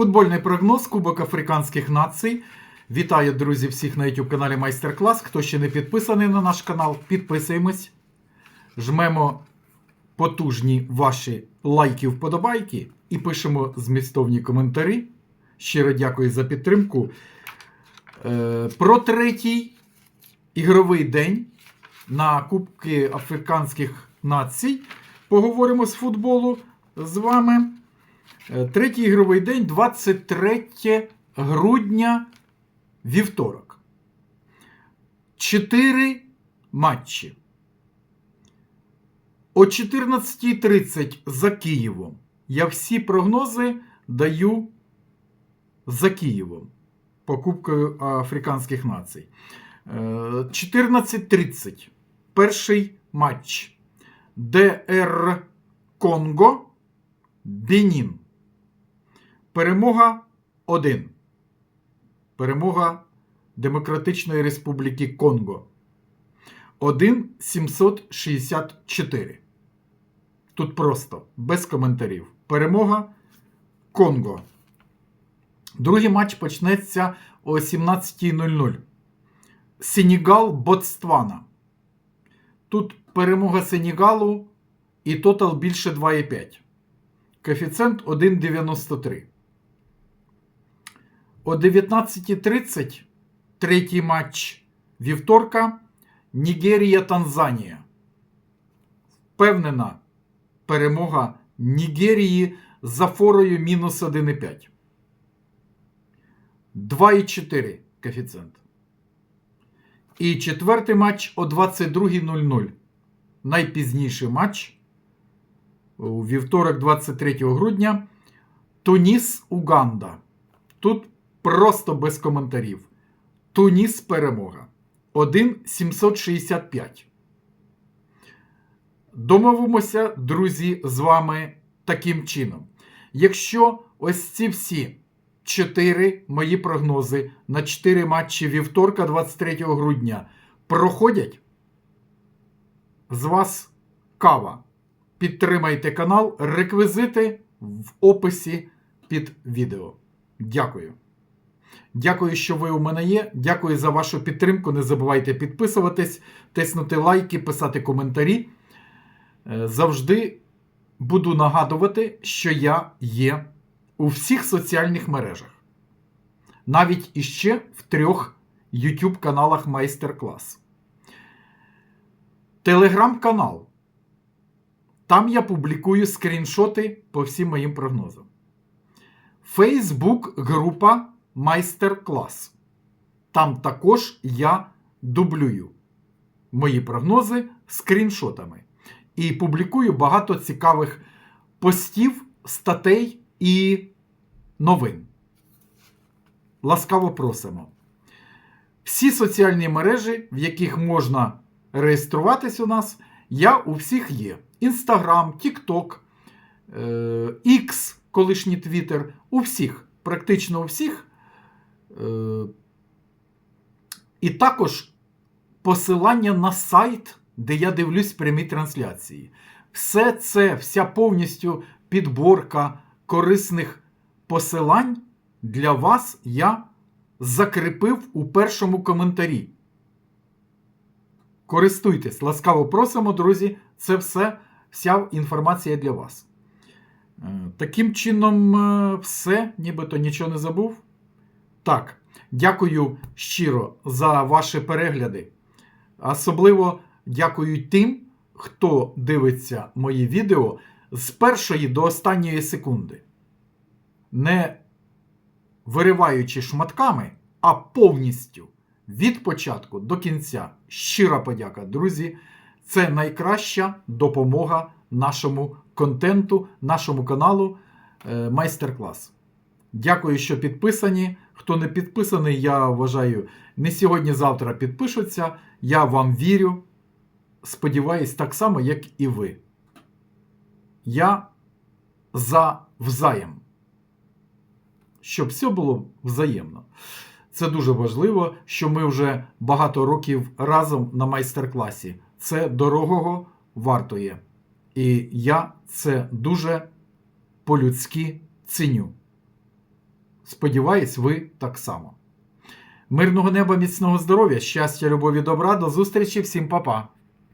Футбольний прогноз Кубок Африканських націй. Вітаю, друзі, всіх на YouTube каналі Майстер Клас. Хто ще не підписаний на наш канал, підписуємось. Жмемо потужні ваші лайки, вподобайки і пишемо змістовні коментарі. Щиро дякую за підтримку. Е, Про третій ігровий день на Кубки Африканських націй поговоримо з футболу з вами. Е, Третій ігровий день 23 грудня вівторок. Чотири матчі. О 14.30 за Києвом. Я всі прогнози даю за Києвом. Покупкою Африканських націй. Е, 14.30. Перший матч. ДР Конго. Бенін. Перемога 1. Перемога Демократичної Республіки Конго. 1,764. Тут просто без коментарів. Перемога Конго. Другий матч почнеться о 17.00. Сенегал Ботствана. Тут перемога Сенегалу і тотал більше 2,5. Коефіцієнт 1,93. О 19.30 третій матч вівторка. Нігерія Танзанія. Впевнена перемога Нігерії за форою мінус 1,5. 2,4 коефіцієнт. І четвертий матч о 22.00. Найпізніший матч у вівторок, 23 грудня. Туніс Уганда. Тут просто без коментарів. Туніс перемога. 1,765. Домовимося, друзі, з вами таким чином. Якщо ось ці всі чотири мої прогнози на 4 матчі вівторка, 23 грудня проходять, з вас кава. Підтримайте канал, реквізити в описі під відео. Дякую. Дякую, що ви у мене є. Дякую за вашу підтримку. Не забувайте підписуватись, тиснути лайки, писати коментарі. Е, Завжди буду нагадувати, що я є у всіх соціальних мережах. Навіть іще в трьох YouTube каналах майстер-клас. Телеграм-канал. Там я публікую скріншоти по всім моїм прогнозам. Фейсбук група майстер-клас. Там також я дублюю мої прогнози скріншотами. І публікую багато цікавих постів, статей і новин. Ласкаво просимо. Всі соціальні мережі, в яких можна реєструватись у нас, я у всіх є. Інстаграм, Тікток, X, колишній Твіттер, у всіх, практично у всіх. Е, І також посилання на сайт, де я дивлюсь прямі трансляції. Все це, вся повністю підборка корисних посилань для вас я закріпив у першому коментарі. Користуйтесь, ласкаво просимо, друзі, це все, вся інформація для вас. Е, Таким чином, е, все, нібито нічого не забув. Так, дякую щиро за ваші перегляди. Особливо дякую тим, хто дивиться мої відео з першої до останньої секунди. Не вириваючи шматками, а повністю від початку до кінця. Щира подяка, друзі. Це найкраща допомога нашому контенту, нашому каналу е, майстер-клас. Дякую, що підписані. Хто не підписаний, я вважаю, не сьогодні-завтра підпишуться. Я вам вірю. Сподіваюсь, так само, як і ви. Я за взаєм. Щоб все було взаємно. Це дуже важливо, що ми вже багато років разом на майстер-класі. Це дорогого вартує. І я це дуже по-людськи ціню. Сподіваюсь, ви так само. Мирного неба, міцного здоров'я, щастя, любові, добра, до зустрічі, всім па-па!